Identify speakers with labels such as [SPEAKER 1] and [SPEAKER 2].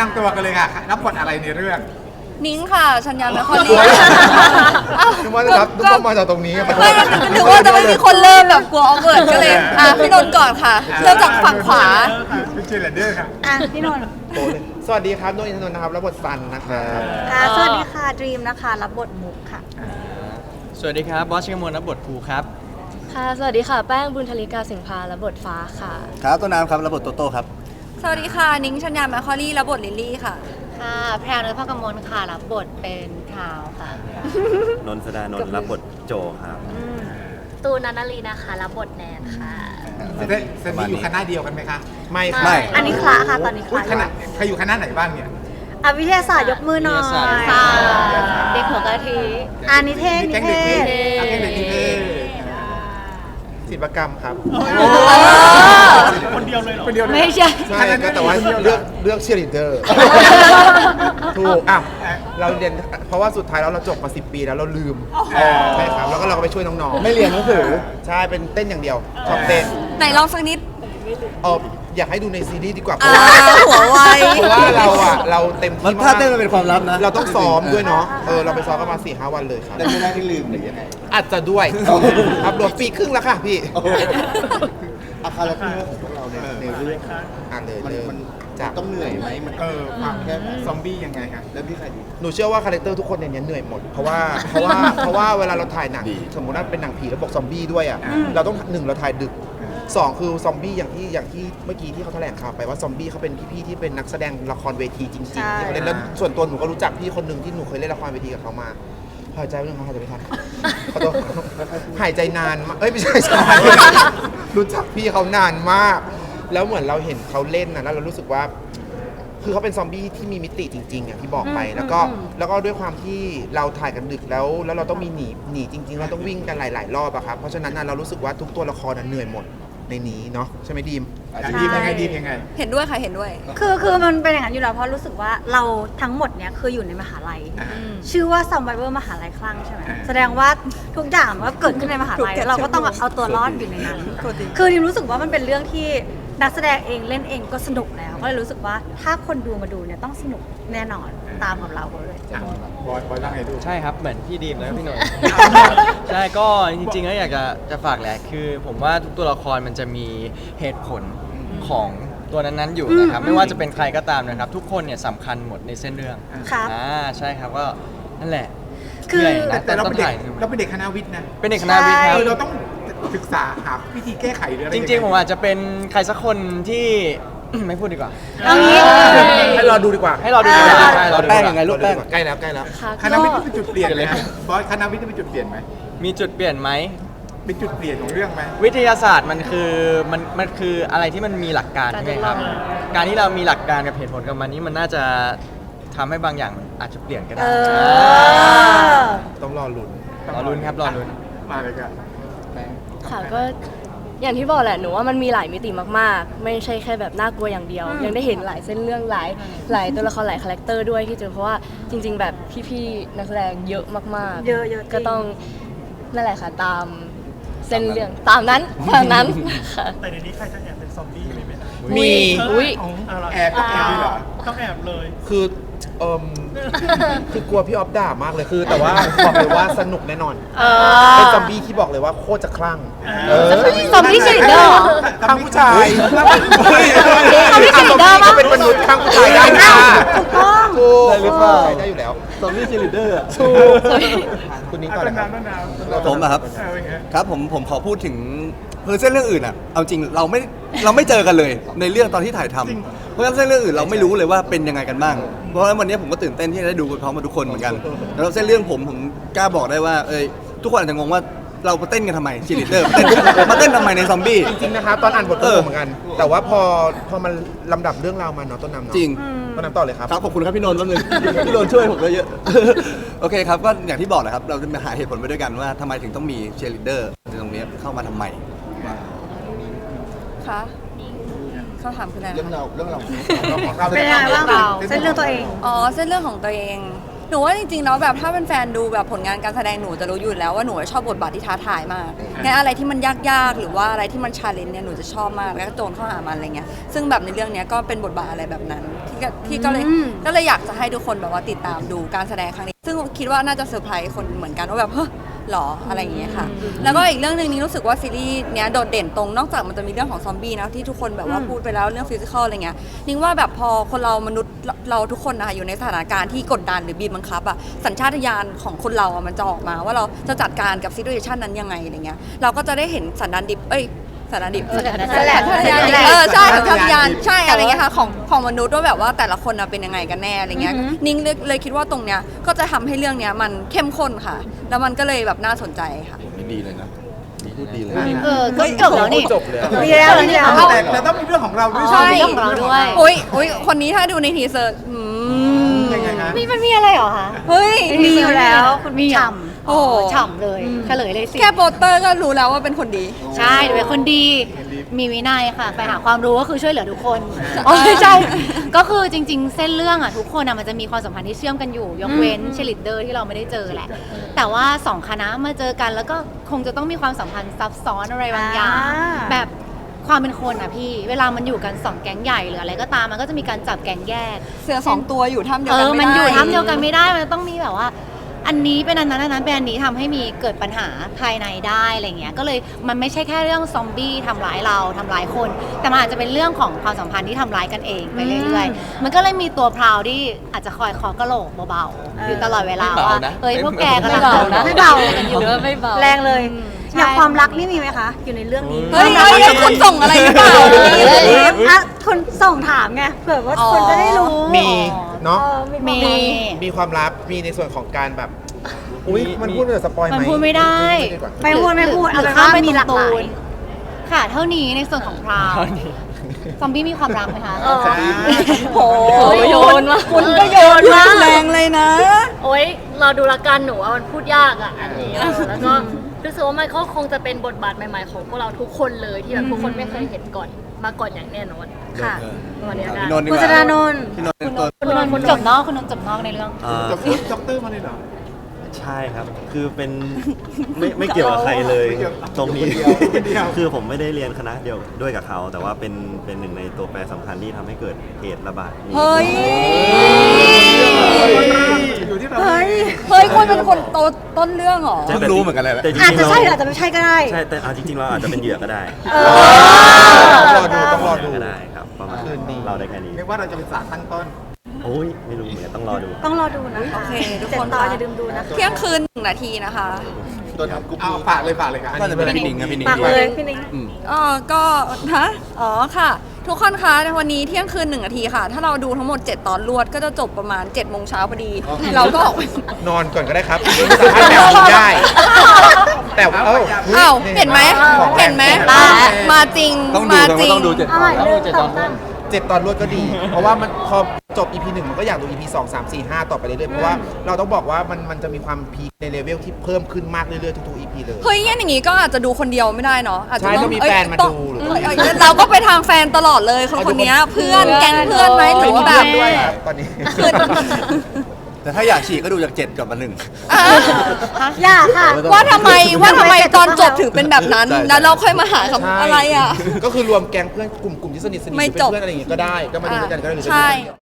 [SPEAKER 1] นำตัวกันเลยค่ะรับบทอะไรในเรื่อง
[SPEAKER 2] นิ้งค่ะ ชัญญาแมคคอลี
[SPEAKER 3] นึกว่าจะรับนึกว่ามาจากตรงนี้
[SPEAKER 2] ไม่นึกว่าจะไม่มีคนเริ่มแบบกลัวออกเวิร์ดก็เลยอะพี่นนท์ก่อนค่ะ เริ่มจากฝั่งขวา
[SPEAKER 1] เป็นเชลเดอร์ค่ะ
[SPEAKER 4] อะพี่นนท์
[SPEAKER 3] โตเลยสวัสดีครับโนนอินทนนท์นะครับรับบทซันนะครับ
[SPEAKER 4] ค่ะสวัสดีค่ะดรีมนะคะรับบทมุกค่ะ
[SPEAKER 5] สวัสดีครับบอสชิกมลรับบทภูครับ
[SPEAKER 6] ค่ะสวัสดีค่ะแป้งบุญธลิกาสิงพาและบทฟ้าค่ะ
[SPEAKER 7] ครับต้นน้ำครับระบบโตโต้ครับ
[SPEAKER 2] สวัสดีค่ะ นิ้งชัญญาแมคคอลีและบทลิลลี่ค่ะ
[SPEAKER 8] ค่ะ แพรวเนื้อพระกมลค่ะ รับบทเป็นพราวค่ะ
[SPEAKER 7] นนท์สดานนท์รับบทโจครับ
[SPEAKER 8] ตูนนันนาลีนะคะ รับบทแนนค่ะ
[SPEAKER 1] เซนเซนนี่อยู่คณะเดียวกันไหมคะ
[SPEAKER 3] ไม่
[SPEAKER 7] ไม่
[SPEAKER 4] อันนี้คละค่ะ ตอนนี้ค
[SPEAKER 1] อุ๊ย
[SPEAKER 4] ละ
[SPEAKER 1] คณะใครอยู่คณะไหนบ้างเนี่ย
[SPEAKER 4] อะวิทยาศาสตร์ยกมือหน่อย
[SPEAKER 5] วิทยาศาสตร์
[SPEAKER 8] ค่ะเด็กหัวกะทิ
[SPEAKER 4] อ่านิเทศ
[SPEAKER 1] มี
[SPEAKER 4] นิ
[SPEAKER 1] แก๊ง
[SPEAKER 4] เท
[SPEAKER 1] เด็ก
[SPEAKER 4] ศ
[SPEAKER 1] เท่แก๊งเด็กเท่
[SPEAKER 3] ศิ ลปกรรมครับ
[SPEAKER 1] คนเดียวเลยเหรอ คนเดียวเลย
[SPEAKER 6] ไม่ใช่
[SPEAKER 3] ใช่ก็แต่ว่าเลือกเลือกเชียร์ลีดเดอร์ถูกอะเราเรียนเพราะว่าสุดท้ายแล้วเราจบมาสิปีแล้วเราลืมใช่ครับแล้วก็เราก็ไปช่วยน้องๆ
[SPEAKER 7] ไม่เรียนหนังสือ
[SPEAKER 3] ใช่เป็นเต้นอย่างเดียวชอบเต้น
[SPEAKER 2] ไหนลองสักนิด
[SPEAKER 3] เออ อยากให้ดูในซีรีส์ดีกว่า เพ
[SPEAKER 2] อ่า
[SPEAKER 3] ราะว่า
[SPEAKER 2] หัวไว
[SPEAKER 3] เพราะว่าเราอะเราเต็ม
[SPEAKER 7] มัน
[SPEAKER 3] ที่
[SPEAKER 7] ถ้าเต้นมันเป็นความลับนะ
[SPEAKER 3] เราต้องซ้อมด้วยเนาะเออเราไปซ้อมกันมาสี่ห้าวันเลยครับ
[SPEAKER 7] เต้นไม่ได้ที่ลืมหรือยังไง
[SPEAKER 3] อาจจะด้วยอัพโหลดปีครึ่งแล้วค่ะพี่
[SPEAKER 7] อาคาแรคเตอร์ของพวกเราเนี่ยในเรื่อง
[SPEAKER 3] อ่านเลย
[SPEAKER 7] มัน
[SPEAKER 3] เริ่ม
[SPEAKER 7] มัน
[SPEAKER 3] จาก
[SPEAKER 7] ต้องเหนื่อยไหมมัน
[SPEAKER 1] เออความแค่ซอมบี้ยังไงคะ
[SPEAKER 7] เริ่มที่ใครดี
[SPEAKER 3] หนูเชื่อว่าคาแรคเตอร์ทุกคนในนี้เหนื่อยหมดเพราะว่าเพราะว่าเพราะว่าเวลาเราถ่ายหนัง
[SPEAKER 7] ดี
[SPEAKER 3] สมมติว่าเป็นหนังผีแล้วบอกซอมบี้ด้วยอะเราต้องหนึ่งเราถ่ายดึก สองคือซอมบี้อย่างที่อย่างที่เมื่อกี้ที่เขาแถลงข่าวไปว่าซอมบี้เขาเป็นพี่ๆที่เป็นนักแสดงละครเวทีจริงๆ
[SPEAKER 4] ใช่
[SPEAKER 3] ที่เขาเล่นแล้วส่วนตัวหนูก็รู้จักพี่คนหนึ่งที่หนูเคยเล่นละครเวทีกับเขามาหายใจไม่ทันหายใจไม่ทันขอโทษหายใจนานมากเอ้ยไม่ใช่ใช่รู้จักพี่เขานานมาก แล้วเหมือนเราเห็นเขาเล่นนะแล้วเรารู้สึกว่า คือเขาเป็นซอมบี้ที่มีมิติจริงๆอย่างที่บอกไปแล้วก็แล้วก็ด้วยความที่เราถ่ายกันดึกแล้ว แล้วเราต้องมีหนีหนีจริง ๆ เราต้องวิ่งกันหลาย ๆ รอบอะครับเพราะฉะนั้นน่ะเรารู้สึกว่าทุกตัวละครน่ะเหนื่อยหมด ในนี้เนาะใช่ไหมดีม
[SPEAKER 1] ดีมยังไงดีมยังไง
[SPEAKER 2] เห็นด้วยค่ะเห็นด้วย
[SPEAKER 4] คือคือมันเป็นอย่างนั้นอยู่แล้วเพราะรู้สึกว่าเราทั้งหมดเนี้ยคืออยู่ในมหาลัย
[SPEAKER 1] อ่า
[SPEAKER 4] ชื่อว่า Survivor มหาลัยคลั่งใช่ไหม
[SPEAKER 1] อ่า
[SPEAKER 4] แสดงว่าทุกอย่างมันก็เกิดขึ้นในมหาลัย
[SPEAKER 2] ถูกจัด
[SPEAKER 4] เราก็ต้องเอาตัวรอดอยู่ในนั้น คือดิมรู้สึกว่ามันเป็นเรื่องที่ นักแสดงเองเล่นเองก็สนุกแล้ว ก็เลยรู้สึกว่าถ้าคนดูมาดูเนี่ยต้องสนุกแน่นอนตามกับเราเลย
[SPEAKER 1] อะบอยบอยว่าไงดู
[SPEAKER 5] ใช่ครับ เหมือนพี่ดีมแล้วก็พี่นนท์ใช่ก็จริงๆแล้วอยากจะจะฝากแหละคือ ผมว่าทุกตัวละครมันจะมีเหตุผลของตัวนั้นๆอยู่นะครับ ไม่ว่าจะเป็นใครก็ตามนะครับ ทุกคนเนี่ยสำคัญหมดในเส้นเรื่อง
[SPEAKER 4] ครับ
[SPEAKER 5] อ่าใช่ครับก็นั่นแหละ
[SPEAKER 4] คือ
[SPEAKER 5] เหนื่อย
[SPEAKER 1] แต่
[SPEAKER 5] นะ
[SPEAKER 1] แต่เรา
[SPEAKER 5] ต้
[SPEAKER 1] เป็
[SPEAKER 5] อนง
[SPEAKER 1] เด็ก
[SPEAKER 5] ถ่าย
[SPEAKER 1] เราเป็นเด็กคณะวิทย์นะ
[SPEAKER 5] เป็นเด็กคณะวิทย์ค
[SPEAKER 1] เอ
[SPEAKER 5] รับ
[SPEAKER 1] อเราต้อง ศึกษาหาวิธีแก้ไขหรืออะไร
[SPEAKER 5] จริง ๆ ผมอาจจะเป็นใครสักคนที่ ไม่พูดดีกว่า
[SPEAKER 4] เอางี้
[SPEAKER 3] ให้รอดูดีกว่า
[SPEAKER 5] ให้เราดูดีกว่าใช่เราดูดี
[SPEAKER 7] แป้ง
[SPEAKER 5] ก
[SPEAKER 7] ยังไง
[SPEAKER 5] ว่า
[SPEAKER 7] ลูกแป้ง
[SPEAKER 3] ใกล้แล้วใกล้แล้ว
[SPEAKER 6] ค่ะ
[SPEAKER 1] คณะ
[SPEAKER 6] ก็
[SPEAKER 1] วิทย์เป็นจุดเปลี่ยนเลยนะบอยคณะวิทย์เป็นจุดเปลี่ยนไหม
[SPEAKER 5] มีจุดเปลี่ยนไหม
[SPEAKER 1] เป็นจุดเปลี่ยนของเรื่องไหม
[SPEAKER 5] วิทยาศาสตร์มันคือมันมันคืออะไรที่มันมีหลักการใช่ไหมครับ การที่เรามีหลักการกับเหตุผลกับมันนี้มันน่าจะทำให้บางอย่างอาจจะเปลี่ยนก็ได้
[SPEAKER 4] เออ
[SPEAKER 3] ต้องรอลุ้น
[SPEAKER 5] รอลุ้นครับรอลุ้น
[SPEAKER 1] มาเลยครับ
[SPEAKER 6] ค่ะก็อย่างที่บอกแหละหนูว่ามันมีหลายมิติมากๆ ไม่ใช่แค่แบบน่ากลัวอย่างเดียว ยังได้เห็นหลายเส้นเรื่องหลายหลายตัวละครหลายคาแรคเตอร์ด้วยที่เจอเพราะว่าจริง ๆ แบบพี่ๆนักแสดงเยอะมากๆ
[SPEAKER 4] เยอะๆจริง
[SPEAKER 6] ก็ต้องนั่นแหละค่ะตามเส้นเรื่องตามนั้นตามนั้นค่ะ
[SPEAKER 9] แต่ในนี้ใครจะแอบเป็นซอมบี้เลยไหมนะ
[SPEAKER 3] มี
[SPEAKER 6] อุ้ย
[SPEAKER 9] เอาละ
[SPEAKER 1] แอบต้องแอบด้วยเหรอ
[SPEAKER 9] ต้องแอบเลย
[SPEAKER 3] คือ เอิมคือกลัวพี่ออฟด่ามากเลยคือ แต่ว่าบอกเลยว่าสนุกแน่นอนเป็นซอมบี้ที่บอกเลยว่าโคตรจะคลั่งเออ
[SPEAKER 6] ซอมบี้ชีเดอร์เหรอ
[SPEAKER 3] ข้างผู้ชาย
[SPEAKER 6] ซอมบี้ชีเดอร์
[SPEAKER 3] ก็
[SPEAKER 6] ปะ
[SPEAKER 3] เป็นมนุษย์ข้างผู้ชายได้ค่ะ
[SPEAKER 4] ถูกต้อง
[SPEAKER 3] ถูก
[SPEAKER 7] ได้หรือเปล่า
[SPEAKER 3] ได้อยู่แล้ว
[SPEAKER 7] ซอมบี้เชลิเดอร์
[SPEAKER 3] คุณนิ้งก่อนเลยครับ
[SPEAKER 1] ต้นน้ำ
[SPEAKER 7] ผมอะครับ
[SPEAKER 1] เออเป็นไง
[SPEAKER 7] ครับผมผมขอพูดถึง เพอเส้นเรื่องอื่นอะเอาจริงเราไม่เราไม่เจอกันเลยในเรื่องตอนที่ถ่ายทำเพราะฉะนั้นเส้นเรื่องอื่นเราไม่รู้เลยว่าเป็นยังไงกันบ้าง เพราะฉะนั้นวันนี้ผมก็ตื่นเต้นที่จะได้ดูพร้อมกับทุกคนเหมือนกันแล้วเส้นเรื่องผมผมกล้าบอกได้ว่าเอ้ยทุกคนอาจจะงงว่าเรามาเต้นกันทำไมชีลิเดอร์เต้นมาเต้นทำไมในซอมบี้
[SPEAKER 3] จริงๆนะครับตอนอ่านบทก็
[SPEAKER 7] เออ
[SPEAKER 3] เหมือนกัน แต่ว่าพอพอมันลำดับเรื่องราวมาเนาะต้นน้ำเนาะ
[SPEAKER 7] จริง
[SPEAKER 3] ต้นน้ำต่อเลยครับ
[SPEAKER 7] ครับขอบคุณครับพี่นนท์แป๊บนึงพี่นนท์ช่วยผมเยอะๆโอเคครับก็อย่างที่บอกแหละครับ เราจะมาหาเหตุผลไปด้วยกันว่าทำไมถึงต้องมีเชียร์ลีดเดอร์ตรงนี้เข้ามาทำไม
[SPEAKER 2] คะคำถามคืออะไร
[SPEAKER 7] เรื่อง
[SPEAKER 2] นะคะ
[SPEAKER 7] เราเรื่องเรา
[SPEAKER 1] เราของเรา
[SPEAKER 4] เป็นยังไงบ้างคะเส้นเรื่องตัวเอง
[SPEAKER 2] อ๋อเส้นเรื่องของตัวเองหนูว่าจริงๆแล้วแบบถ้าเป็นแฟนดูแบบผลงานการแสดงหนูจะรู้อยู่แล้วว่าหนูชอบบทบาทที่ท้าทายมากงั้นอะไรที่มันยากๆ หรือว่าอะไรที่มันชาเลนจ์เนี่ยหนูจะชอบมากแล้วก็โจนเข้าหามันอะไรเงี้ย ซึ่งแบบในเรื่องเนี้ยก็เป็นบทบาทอะไรแบบนั้น ที่ก็ที่ก็เลย
[SPEAKER 4] อืม
[SPEAKER 2] ก็เลยอยากจะให้ทุกคนแบบว่าติดตามดูการแสดงครั้งนี้ ซึ่งคิดว่าน่าจะเซอร์ไพรส์คนเหมือนกันว่าแบบเฮ้ย หรออะไรอย่างเงี้ยค่ะ แล้วก็อีกเรื่องหนึ่งนี้รู้สึกว่าซีรีส์เนี้ยโดดเด่นตรงนอกจากมันจะมีเรื่องของซอมบี้นะที่ทุกคนแบบว่าพูดไปแล้วเรื่องฟิสิกอลอะไรเงี้ยนิ้งว่าแบบพอคนเรามนุษย์เราเราทุกคนนะคะอยู่ในสถานการณ์ที่กดดันหรือบีบบังคับอะสัญชาตญาณของคนเราอะมันจะออกมาว่าเราจะจัดการกับซี t u เ t ชันนั้นยังไงอะไรเงี้ยเราก็จะได้เห็นสันดานดิบเอ้ย สันดานดิบ
[SPEAKER 8] สันดานดิบ
[SPEAKER 2] สันดานดิบเออใช่สัญชาตญาณใช่อะไรเงี้ยค่ะของของมนุษย์ว่าแบบว่าแต่ละคนอะเป็นยังไงกันแน่อะไรเงี้ยนิ้งเลยเลยคิดว่าตรงเนี้ยก็จะทำให้เรื่องเนี้ยมันเข้มข้นค่ะ แล้วมันก็เลยแบบน่าสนใจค่ะ
[SPEAKER 7] ดีเลยนะพูดดีเลย
[SPEAKER 8] เออก็จบแล้วนี่
[SPEAKER 3] จบเลยอะ
[SPEAKER 4] ดีแล้วดีแล้ว
[SPEAKER 1] แต่แต่ต้องมีเรื่องของเราด้วย
[SPEAKER 8] ใช่เรื่องของเราด้วย
[SPEAKER 2] อุ้ยอุ้ยคนนี้ถ้าดูในทีเซอร์อืม
[SPEAKER 1] ยังไงฮะ
[SPEAKER 8] มีมันมีอะไรเหรอคะ
[SPEAKER 2] เฮ้ย
[SPEAKER 4] มีอยู่แล้วคุณ
[SPEAKER 8] มี
[SPEAKER 4] ฉ่
[SPEAKER 8] ฉ่ำ โอ้ฉ่ำเลยเฉลยเลยสิ
[SPEAKER 2] แค่โปสเตอร์ก็รู้แล้วว่าเป็นคนดี
[SPEAKER 8] ใช่หนูเป็นคนดีมีวินัยค่ะ ไปหาความรู้ก็คือช่วยเหลือทุกคนอ๋อไม่ใช่ ก็คือจริง ๆ เส้นเรื่องอะทุกคนอะมันจะมีความสัมพันธ์ที่เชื่อมกันอยู่ยกเว้นเชลิดเดอร์ที่เราไม่ได้เจอแหละ แต่ว่าสองคณะมาเจอกันแล้วก็คงจะต้องมีความสัมพันธ์ซับซ้อนอะไรบางอย่าง
[SPEAKER 4] อ่า
[SPEAKER 8] แบบความเป็นคนอะพี่ เวลามันอยู่กันสองแก๊งใหญ่หรืออะไรก็ตามมันก็จะมีการจับแก๊งแยก
[SPEAKER 2] เสือสองตัวอยู่ถ้ำเดียว
[SPEAKER 8] เอ
[SPEAKER 2] กัน
[SPEAKER 8] อ
[SPEAKER 2] ไม่ได้
[SPEAKER 8] มันอยู่ทำเดียวกันไม่ได้มันต้องมีแบบว่า อันนี้เป็นอันนั้นอันนั้นเป็นอันนี้ทำให้มีเกิดปัญหาภายในได้อะไรเงี้ยก็เลยมันไม่ใช่แค่เรื่องซอมบี้ทำร้ายเราทำร้ายคน แต่มันอาจจะเป็นเรื่องของความสัมพันธ์ที่ทำร้ายกันเองไปเรื่อยๆ มันก็เลยมีตัวพราวที่อาจจะคอยเคอกระโหลกเบาๆอยู่ตลอดเวลา
[SPEAKER 5] ไม่เบา
[SPEAKER 8] ว่า
[SPEAKER 5] นะ
[SPEAKER 8] เอ้ย
[SPEAKER 5] ไม่
[SPEAKER 8] พวกแก
[SPEAKER 5] ไม่
[SPEAKER 8] กำลัง
[SPEAKER 5] เบานะ
[SPEAKER 8] ไม่เบาอะไรกันอยู่
[SPEAKER 6] ไม่เบา
[SPEAKER 4] แรงเลย
[SPEAKER 8] ใช่
[SPEAKER 4] อย่างความรักนี่มีไหมคะ อยู่ในเรื่องนี้
[SPEAKER 2] เฮ้ยเฮ้ยเฮ้ยคุณส่งอะไรหรือเปล่า
[SPEAKER 4] อะคุณส่งถามไงเผื่อว่า
[SPEAKER 2] อ๋อ
[SPEAKER 4] คนจะได้รู้
[SPEAKER 3] มี เนาะ
[SPEAKER 4] เออมี
[SPEAKER 8] มี
[SPEAKER 3] มีความลับมีในส่วนของการแบบ อุ้ยมันพูดเป็นสปอยไหม
[SPEAKER 8] มันพูดไม่ได้
[SPEAKER 3] ดีกว่า
[SPEAKER 4] ไม่พูดไม่พูด
[SPEAKER 8] ห
[SPEAKER 4] เอา
[SPEAKER 8] รือ
[SPEAKER 4] เป็น
[SPEAKER 8] ข้าม
[SPEAKER 4] ว่า
[SPEAKER 8] ไป
[SPEAKER 4] มีหลากหลาย
[SPEAKER 8] ค่ะ เท่านี้ในส่วนของพราวซอมบี้มีความรักไหมคะ
[SPEAKER 4] เออ
[SPEAKER 2] โอ้ย
[SPEAKER 6] โยนว่ะ
[SPEAKER 2] คุณก็โยนมากแรงเลยนะ
[SPEAKER 6] โอ๊ยเราดูละกันหนูว่ามันพูดยากอะอันนี้เออแล้วก็รู้สึกว่ามันก็คงจะเป็นบทบาทใหม่ๆ ของพวกเราทุกคนเลยที่แบบทุกคนไม่เคยเห็นก่อน มาก่อนอย่างแน่นอน
[SPEAKER 4] ค่ะ
[SPEAKER 6] วันนี้
[SPEAKER 7] พี่
[SPEAKER 6] กัน
[SPEAKER 7] นนท์ดีก
[SPEAKER 4] คุณ
[SPEAKER 7] ว่า
[SPEAKER 4] ชนานนท์
[SPEAKER 7] พี่นนท์เป็นตัว
[SPEAKER 8] คุณนนท์จบนอกคุณนนท์จบนอกในเรื่อง
[SPEAKER 10] อ่า
[SPEAKER 1] ด็อกเตอร์ด็อกเตอร์มาเลยเหรอ
[SPEAKER 10] ใช่ครับ คือเป็นไม่ไม่เกี่ยวกับใครเลย
[SPEAKER 1] ไม่เกี่ยว
[SPEAKER 10] ตรงนี้
[SPEAKER 1] อยู่คนเดียว
[SPEAKER 10] คือผมไม่ได้เรียนคณะเดียวด้วยกับเขา แต่ว่าเป็นเป็นหนึ่งในตัวแปรสำคัญที่ทำให้เกิดเหตุระบาดนี้
[SPEAKER 2] เฮ้ย
[SPEAKER 1] อยู่ที่เรา
[SPEAKER 2] เฮ้ย เฮ้ยคุณเป็นคนโตต้นเรื่องเหรอ
[SPEAKER 10] ใช่
[SPEAKER 7] เพิ่งรู้เหมือนกันเลยแหละ
[SPEAKER 10] แต่จ
[SPEAKER 4] อาจ
[SPEAKER 10] ริงๆ
[SPEAKER 4] จะ
[SPEAKER 10] เรา
[SPEAKER 4] ใช่หรืออาจจะไม่ใช่ก็ได้
[SPEAKER 10] ใช่แต่เอาจริงๆเราอาจจะเป็นเหยื่อก็ได้
[SPEAKER 3] ต้อง รอดูต้องรอดู
[SPEAKER 10] ก็ได้ครับประมาณ
[SPEAKER 3] คืนนี้
[SPEAKER 10] เราได้แค่นี้
[SPEAKER 1] เรียกว่าเราจะเป็นสารตั้งต้น
[SPEAKER 10] โอ้ยไม่รู้เหมือนกันต้องรอดู
[SPEAKER 4] ต้องรอดูนะ
[SPEAKER 2] โอเคทุก
[SPEAKER 4] เจ็ด
[SPEAKER 2] คน
[SPEAKER 4] ตอน
[SPEAKER 2] ค่ะ
[SPEAKER 4] อย่าลืมดูนะคะ
[SPEAKER 2] เที่ยงคืนหนึ่งนาทีนะคะ
[SPEAKER 7] ตัวทำกรุ๊ป
[SPEAKER 1] เอาฝากเลยฝากเลยครับ
[SPEAKER 7] น่าจะเป็นพี่หนิงครับพี่หนิง
[SPEAKER 4] ฝากเลยพี่นิ้ง
[SPEAKER 7] อืม
[SPEAKER 2] อ๋อก็ฮะอ๋อค่ะ ทุกคนคะวันนี้เที่ยงคืนหนึ่งนาทีค่ะ ถ้าเราดูทั้งหมด 7 ตอนรวดก็จะจบประมาณ7จ็ดโมงเช้าพอดี เราก็ออกไป
[SPEAKER 3] นอนก่อนก็ได้ครับสามารถแบบนี้ได้ แต่ว่าเอ้า
[SPEAKER 2] อ้าวเห็นไหม
[SPEAKER 3] ของแรง
[SPEAKER 2] เห็นไหม
[SPEAKER 3] แรง
[SPEAKER 2] มาจริง
[SPEAKER 7] ต้องดู
[SPEAKER 2] มา
[SPEAKER 7] แต่
[SPEAKER 2] จริ
[SPEAKER 7] ว่างต้องดูเจ็ดต
[SPEAKER 4] เอา
[SPEAKER 7] อ
[SPEAKER 4] ใหม่
[SPEAKER 7] น
[SPEAKER 4] เรื่องสองสาม
[SPEAKER 3] เจ็ดตอนรวดก็ดี เพราะว่ามันพอจบ EP หนึ่งมันก็อยากดู EP สองสามสี่ห้าต่อไปเรื่อยๆ เพราะว่าเราต้องบอกว่ามันมันจะมีความพีคในเลเวลที่เพิ่มขึ้นมากเรื่อยๆทุกๆ EP เลย
[SPEAKER 2] เฮ้ยอย่างนี้ก็อาจจะดูคนเดียวไม่ได้เนาะอาจจะ
[SPEAKER 3] ใช่ต้องมี
[SPEAKER 2] เย
[SPEAKER 3] แฟนมา
[SPEAKER 2] ต้อง
[SPEAKER 3] ดูหรือ
[SPEAKER 2] เอ้ยเอ้ยเราก็ไปทางแฟนตลอดเลยคนคนเนี้ยเพื่อนแก๊งเพื่อนไหมหรือว่าแบบ
[SPEAKER 3] ด้วยครับตอนนี้
[SPEAKER 2] คือ
[SPEAKER 7] แต่ถ้าอยากฉีกก็ดูจากเจ็ดกลับมาหนึ่ง
[SPEAKER 2] อะ
[SPEAKER 4] อย่าค่ะ
[SPEAKER 2] ว่าทำไมว่าทำไมตอนจบ
[SPEAKER 4] ใช่
[SPEAKER 2] ถึงเป็นแบบนั้น
[SPEAKER 7] ใช่
[SPEAKER 2] แล้วเราค่อยมาหาคำอะไรอะ
[SPEAKER 3] ก็คือรวมแก๊งเพื่อนกลุ่มกลุ่มที่สนิทสนิท
[SPEAKER 2] ไม่
[SPEAKER 3] เป็น
[SPEAKER 2] จบ
[SPEAKER 3] เพื่อนอะไรอย่างงี้ก็ได้ ก็มาดูด้วยกันก็ได้หรือจะดู
[SPEAKER 2] ใช่
[SPEAKER 3] คนเดียว